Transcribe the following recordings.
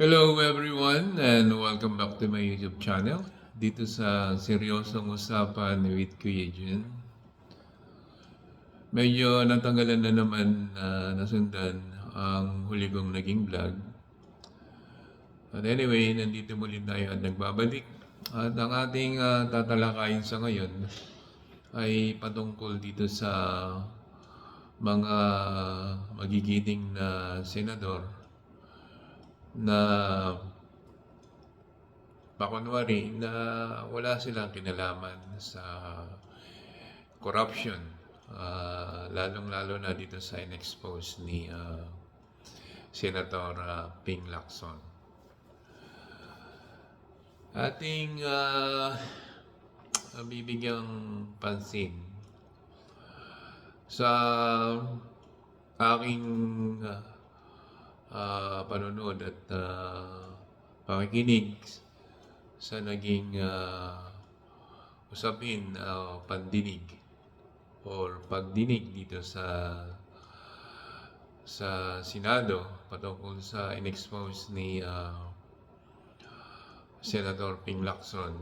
Hello everyone and welcome back to my YouTube channel. Dito sa seryosong usapan with Kuya Jun. Medyo natanggalan na naman na nasundan ang huli kong naging vlog. But anyway, nandito muli tayo at nagbabalik. At ang ating ah, tatalakayin sa ngayon ay patungkol dito sa mga magigiting na senador na pakunwari na wala silang kinalaman sa corruption ah, lalong-lalo na dito sa in-expose ni ah, Senator ah, Ping Lacson. Ating ah, bibigyang pansin sa aking ah, ah, panonood at ah, pakikinig sa naging ah, usapin o pandinig or pagdinig dito sa sa Senado patungkol sa in-expose ni ah, Senator Ping Lacson.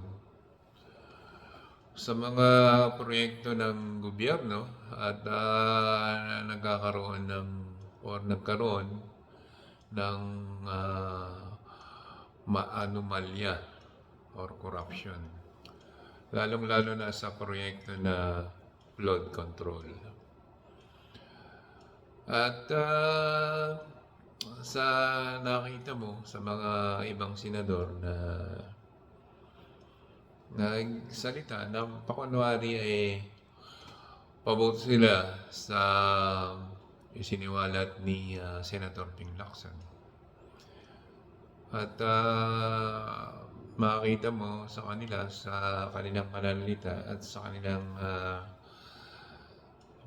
Sa mga proyekto ng gobyerno at ah, nagkakaroon ng or nagkaroon ng ah, maanomalya or corruption. Lalong-lalo na sa proyekto na flood control. At ah, sa nakita mo sa mga ibang senador na nagsalita na pakunwari ay pabot sila sa isiniwalat ni ah, Senator Ping Lacson. At ah, makikita mo sa kanila, sa kanilang pananalita at sa kanilang ah,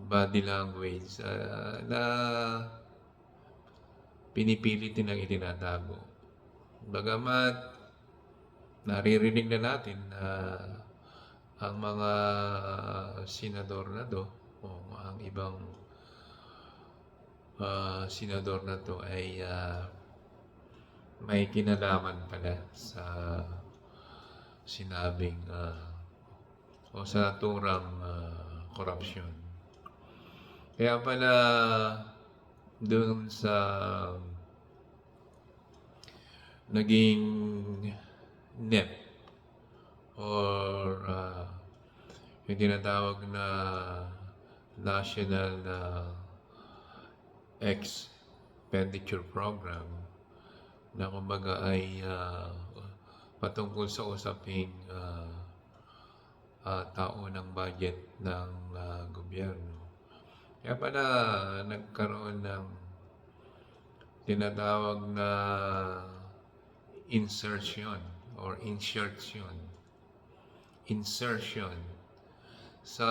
body language ah, na pinipilit nilang itinatago. Bagamat naririnig na natin na ang mga senador na to o ang ibang ah, senador na to ay ah, may kinalaman pala sa sinabing ah, o sa naturang ah, korupsyon. Kaya pala doon sa naging NEP or ah, yung tinatawag na National na Expenditure Program na kumbaga ay ah, patungkol sa usaping ah, ah, tao ng budget ng ah, gobyerno. Kaya pala nagkaroon ng tinatawag na insertion or insertion insertion sa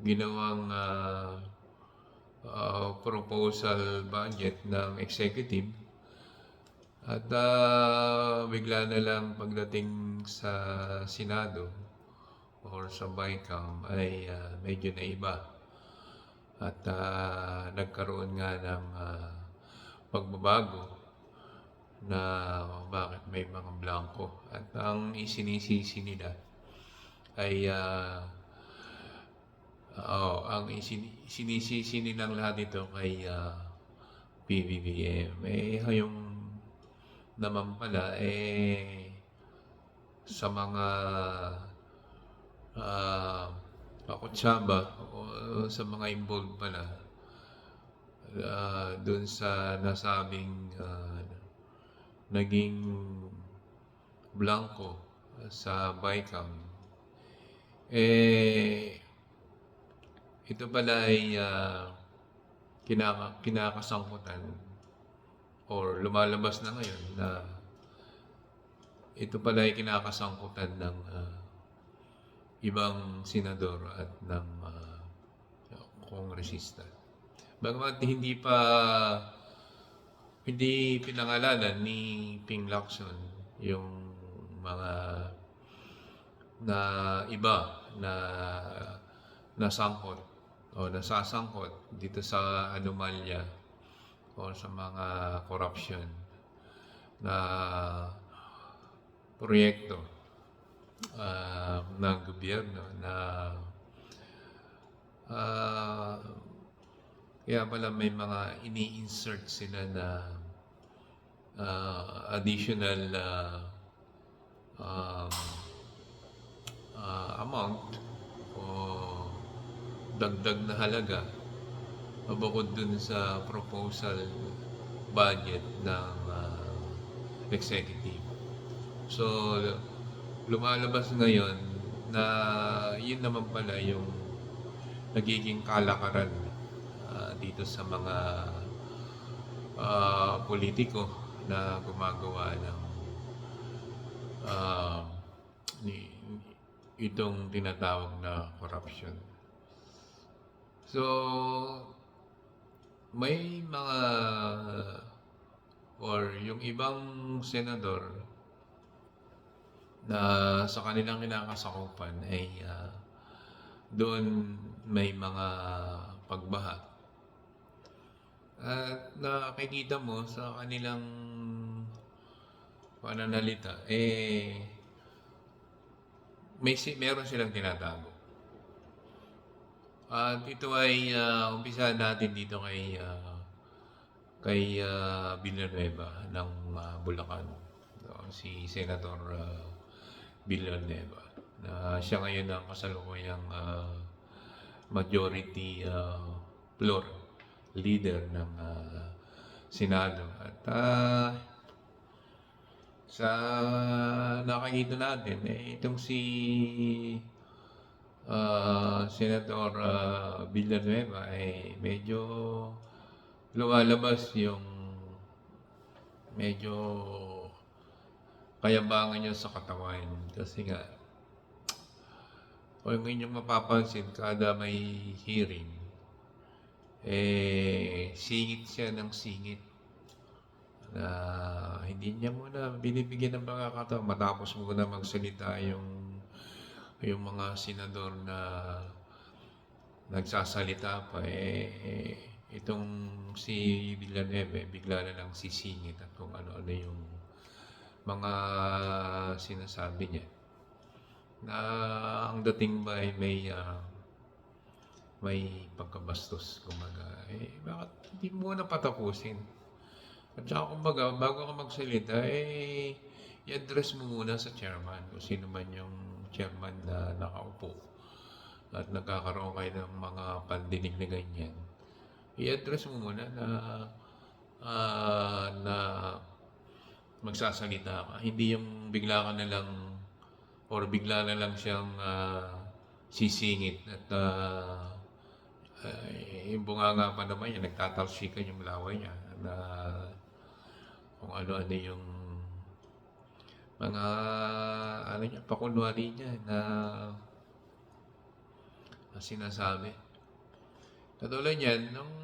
ginawang ah, ah, proposal budget ng executive. At ah, bigla na lang pagdating sa Senado or sa BICAM ay ah, medyo naiba. At ah, nagkaroon nga ng ah, pagbabago na bakit may mga blanco. At ang isinisisi nila ay ah, oh, ang isin- sinisisi nilang lahat ito kay ah, PBBM eh yung naman pala eh sa mga ah kakutsaba o sa mga involved pala ah, doon sa nasabing ah, naging blanco sa BICAM eh ito pala ay ah, kinaka, kinakasangkutan or lumalabas na ngayon na ito pala ay kinakasangkutan ng ah, ibang senador at ng uh, kongresista. Bagamat hindi pa hindi pinangalanan ni Ping Lacson yung mga na iba na nasangkot o nasasangkot dito sa anomalya o sa mga corruption na proyekto ah, ng gobyerno na ah, kaya pala may mga ini-insert sila na ah, additional ah, um, ah, amount o dagdag na halaga bukod dun sa proposal budget ng ah, executive. So, lumalabas ngayon na yun naman pala yung nagiging kalakaran ah, dito sa mga ah, politiko na gumagawa ng ah, ni, itong tinatawag na corruption. So, may mga or yung ibang senador na sa kanilang kinakasakupan ay ah, doon may mga pagbaha. At nakikita mo sa kanilang pananalita, eh, may meron silang tinatago. At ito ay uh, umpisa natin dito kay ah, kay ah, Villanueva ng ah, Bulacan. Si Senator ah, Villanueva na siya ngayon ang kasalukuyang ah, majority ah, floor leader ng ah, Senado. At ah, sa nakikita natin, eh, itong si ah, Senator ah, Villanueva ay medyo lumalabas yung medyo kayabangan niya sa katawan. Kasi nga, kung inyong mapapansin, kada may hearing, eh, singit siya ng singit na hindi niya muna binibigyan ng pagkakataon matapos muna magsalita yung yung mga senador na nagsasalita pa eh, itong si Villanueva eh, bigla na lang sisingit at kung ano-ano yung mga sinasabi niya. Na ang dating ba ay may ah, may pagkabastos kumbaga eh bakit hindi mo na patapusin? At saka kumbaga bago ka magsalita eh i-address mo muna sa chairman kung sino man yung chairman na nakaupo. At nagkakaroon kayo ng mga pandinig na ganyan. I-address mo muna na ah, na magsasalita ka. Hindi yung bigla ka na lang or bigla na lang siyang ah, sisingit at ah, ay, yung bunganga pa naman yan, nagtatalsikan yung laway niya na kung ano-ano yung mga ano niya, pakunwari niya na, na sinasabi. Katulad niyan, nung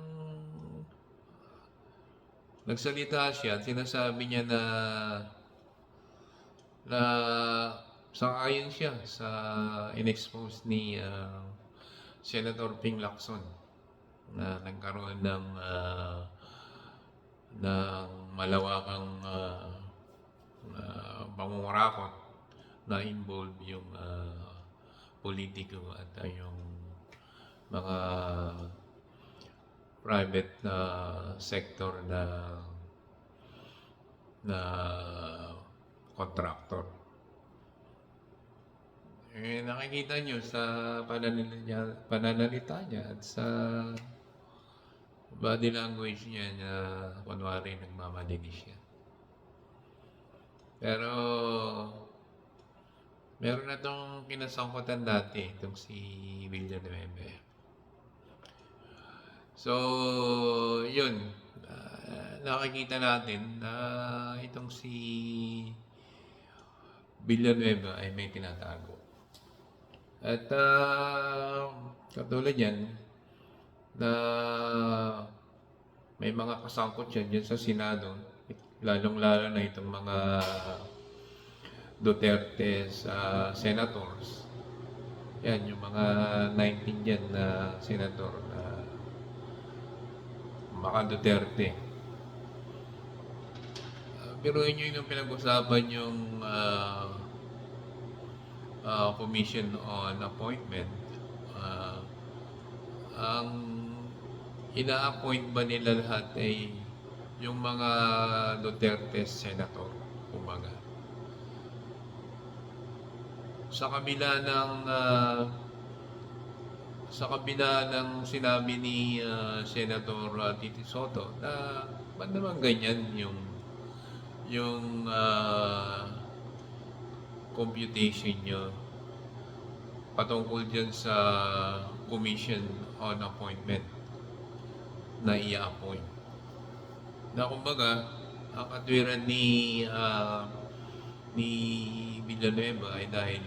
nagsalita siya, sinasabi niya na na sang-ayon siya sa in-expose ni ah, Senator Ping Lacson na nagkaroon ng ah, ng malawakang uh, pangungurakot na involve yung ah, politiko at ah, yung mga private na sector na na contractor. Eh, nakikita nyo sa pananalita niya, pananalita niya at sa body language niya na kunwari nagmamalinis siya. Pero, meron na itong kinasangkutan dati, itong si Villanueva. So, yun. Ah, nakikita natin na itong si Villanueva ay may tinatago. At ah, katulad yan, na may mga kasangkot yan dyan sa Senado, lalong-lalo na itong mga Duterte sa senators. Yan, yung mga 19 dyan na senador na mga Duterte. pero yun yung pinag-usapan yung ah, ah, Commission on Appointment. Ah, ang ina-appoint ba nila lahat ay yung mga Duterte senator, kumbaga. Sa kabila ng ah, sa kabila ng sinabi ni ah, Senator ah, Titi Soto na ba't naman ganyan yung yung ah, computation nyo patungkol dyan sa Commission on Appointment na i-appoint. Na kumbaga, ang katwiran ni ah, ni Villanueva ay dahil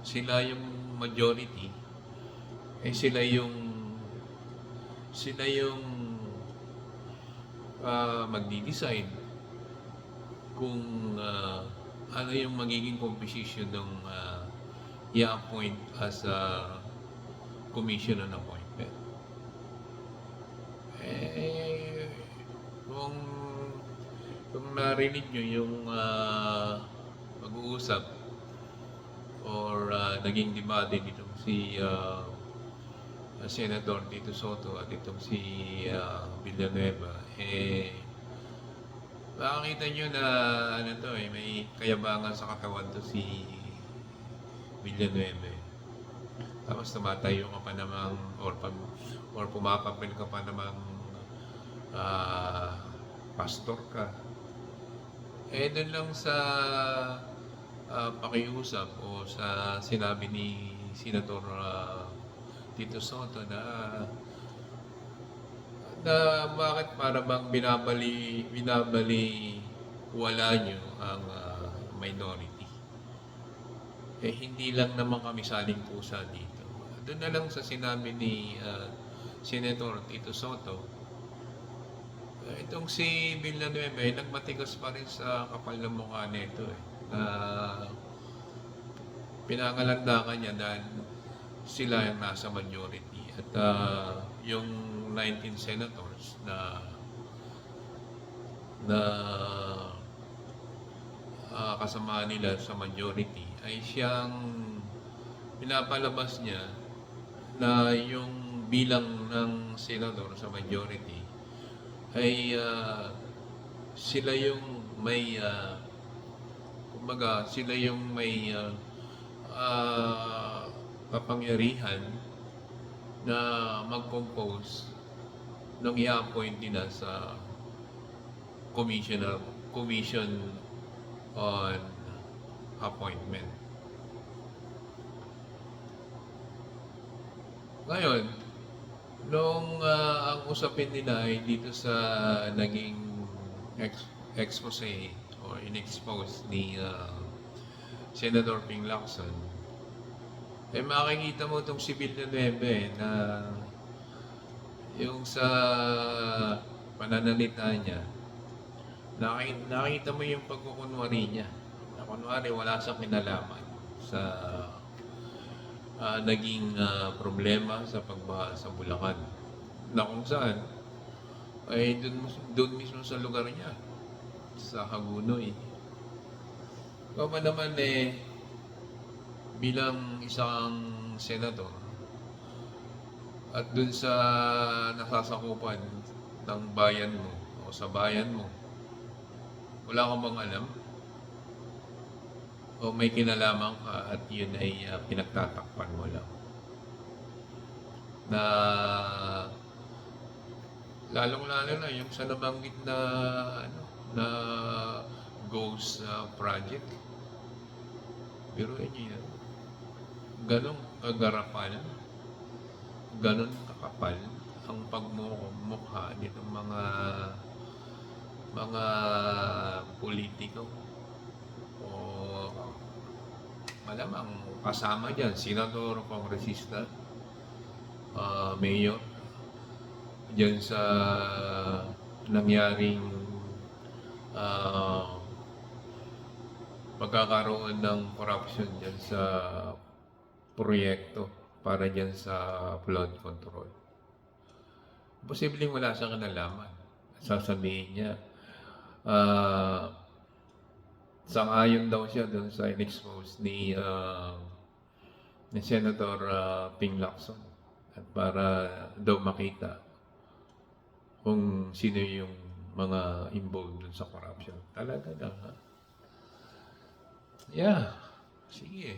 sila yung majority eh sila yung sila yung ah, magdi-decide kung ah, ano yung magiging composition ng ah, i-appoint as a commission on appointment. Eh, kung kung narinig nyo yung ah, pag-uusap or ah, naging debate dito si ah, Senator Tito Soto at itong si ah, Villanueva, eh, makikita nyo na ano to eh, may kayabangan sa katawan to si Villanueva. eh. Tapos tumatayo ka pa namang, or, pag, or pumapapil ka pa namang ah, pastor ka. Eh, doon lang sa ah, pakiusap o sa sinabi ni Senator ah, Tito Soto na na bakit para bang binabali binabali wala nyo ang ah, minority. Eh hindi lang naman kami saling pusa dito. Doon na lang sa sinabi ni ah, Senator Tito Soto, itong si Villanueva, eh, nagmatigas pa rin sa kapal ng mukha nito eh. Na pinangalandakan niya dahil sila yung nasa majority. At ah, yung 19 senators na na ah, kasama nila sa majority ay siyang pinapalabas niya na yung bilang ng senador sa majority ay ah, sila yung may ah, kumbaga sila yung may ah, ah, kapangyarihan na mag-compose nung i-appoint nila sa commissioner commission on appointment. Ngayon, nung ah, ang usapin nila ay dito sa naging ex- expose or in-expose ni ah, Senator Ping Lacson, eh makikita mo itong si Villanueva eh, na yung sa pananalita niya, nakita mo yung pagkukunwari niya. Na kunwari wala sa kinalaman sa ah, naging ah, problema sa pagbaha sa Bulacan. Na kung saan, ay doon, doon mismo sa lugar niya, sa Hagunoy. Ikaw ba naman eh, bilang isang senador, at dun sa nasasakupan ng bayan mo o sa bayan mo, wala kang bang alam? O may kinalaman ka at yun ay ah, pinagtatakpan mo lang? Na lalong-lalo na yung sa nabanggit na ano, na ghost ah, project. Pero yun yun. Ganong kagarapal ganon kakapal ang pagmumukha nitong mga mga politiko o malamang kasama dyan, senador, kongresista, ah, mayor, dyan sa nangyaring ah, pagkakaroon ng corruption dyan sa proyekto para dyan sa flood control. Posibleng wala siyang kinalaman. Sasabihin niya, ah, sangayon daw siya dun sa in-expose ni ah, ni Senator ah, Ping Lacson at para daw makita kung sino yung mga involved dun sa corruption. Talaga lang, ha? Yeah. Sige.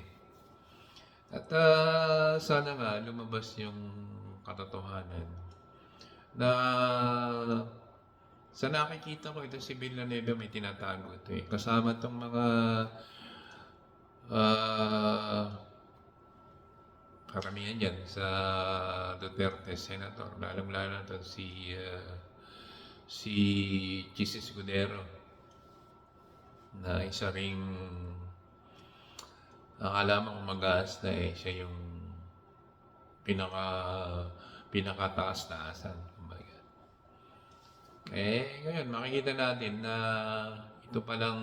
At ah, sana nga lumabas yung katotohanan na sa nakikita ko ito si Villanueva may tinatago ito eh. Kasama tong mga ah karamihan yan sa Duterte Senator, lalong-lalo na to si ah, si Jesus Escudero na isa ring akala mo kung na eh, siya yung pinaka pinakataas-taasan. kumbaga. Eh, ngayon, makikita natin na ito palang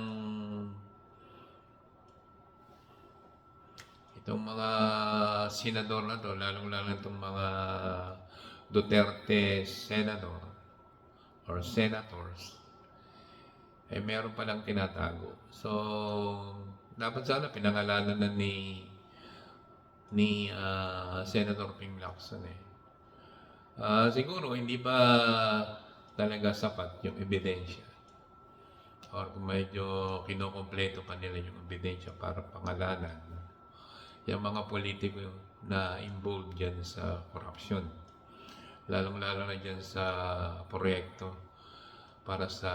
itong mga senador na to, lalong-lalo itong mga Duterte senador or senators, eh meron palang tinatago. So, dapat sana pinangalanan na ni ni ah, Senator Ping Lacson eh. Ah, siguro hindi pa talaga sapat yung ebidensya. Or kung medyo kinokompleto pa nila yung ebidensya para pangalanan yung mga politiko na involved dyan sa corruption. Lalong-lalo na dyan sa proyekto para sa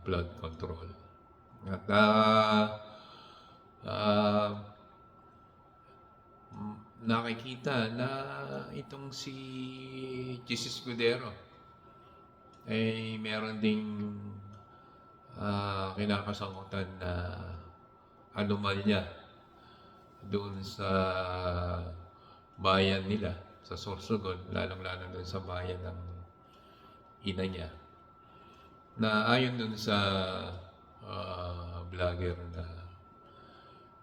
blood control. At ah, ah, m- nakikita na itong si Jesus Escudero ay meron ding ah, kinakasangkutan na anomalya doon sa bayan nila, sa Sorsogon, lalong-lalo doon sa bayan ng ina niya. Na ayon doon sa ah, vlogger na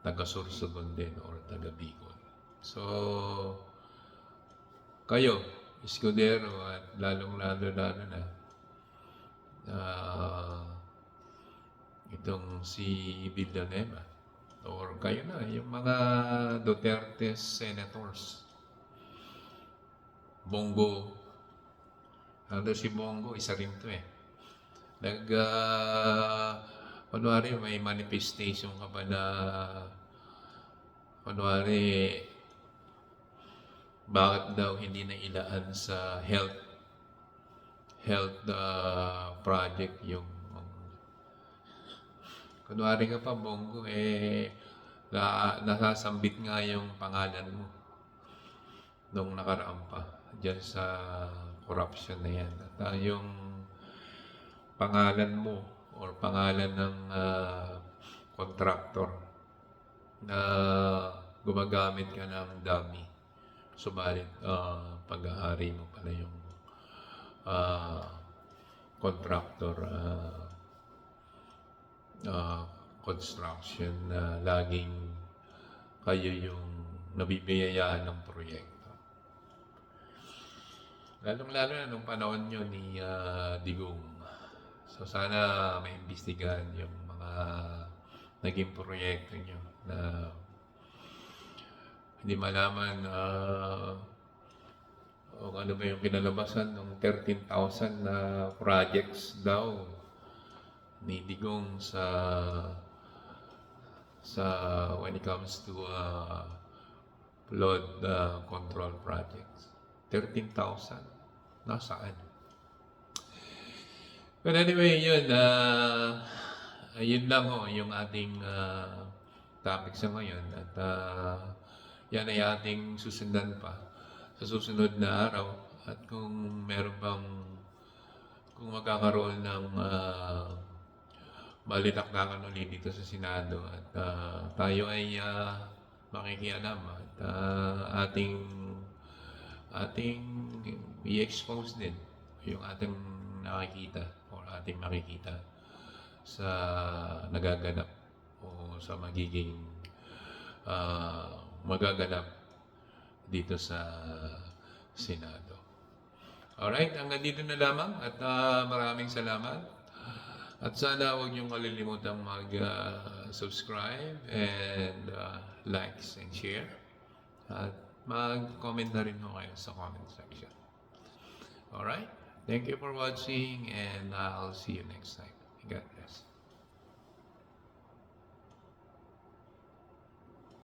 taga Sorsogon din or taga Bicol. So, kayo, Escudero at lalong-lalo lalo na ah, itong si Villanueva or kayo na, yung mga Duterte senators. Bongo. Ano si Bongo, isa rin to eh. Nag, uh, kunwari may manifestation ka ba na, kunwari, bakit daw hindi na ilaan sa health health uh, project yung kunwari ka pa bongo eh na, nasasambit nga yung pangalan mo nung nakaraan pa dyan sa corruption na yan. At ah, yung pangalan mo or pangalan ng ah, contractor na gumagamit ka ng dummy subalit ah, pag-aari mo pala yung ah, contractor ah, uh, construction na laging kayo yung nabibiyayaan ng proyekto. Lalong-lalo na nung panahon nyo ni ah, Digong. So sana may imbestigahan yung mga naging proyekto nyo na hindi malaman ah, o ano ba yung kinalabasan ng 13,000 na projects daw ni Digong sa sa when it comes to uh, flood uh, control projects. 13,000. Nasaan? But anyway, yun. Uh, yun lang ho, yung ating uh, topic sa ngayon. At uh, yan ay ating susundan pa sa susunod na araw. At kung meron pang kung magkakaroon ng uh, balitaktakan ulit dito sa Senado at ah, tayo ay uh, makikialam at ah, ating ating i-expose din yung ating nakikita o ating makikita sa nagaganap o sa magiging ah, magaganap dito sa Senado. Alright, hanggang dito na lamang at ah, maraming salamat. At sana huwag niyong kalilimutang mag-subscribe and uh, likes and share. At mag-comment na rin ho kayo sa comment section. Alright? Thank you for watching and I'll see you next time. God.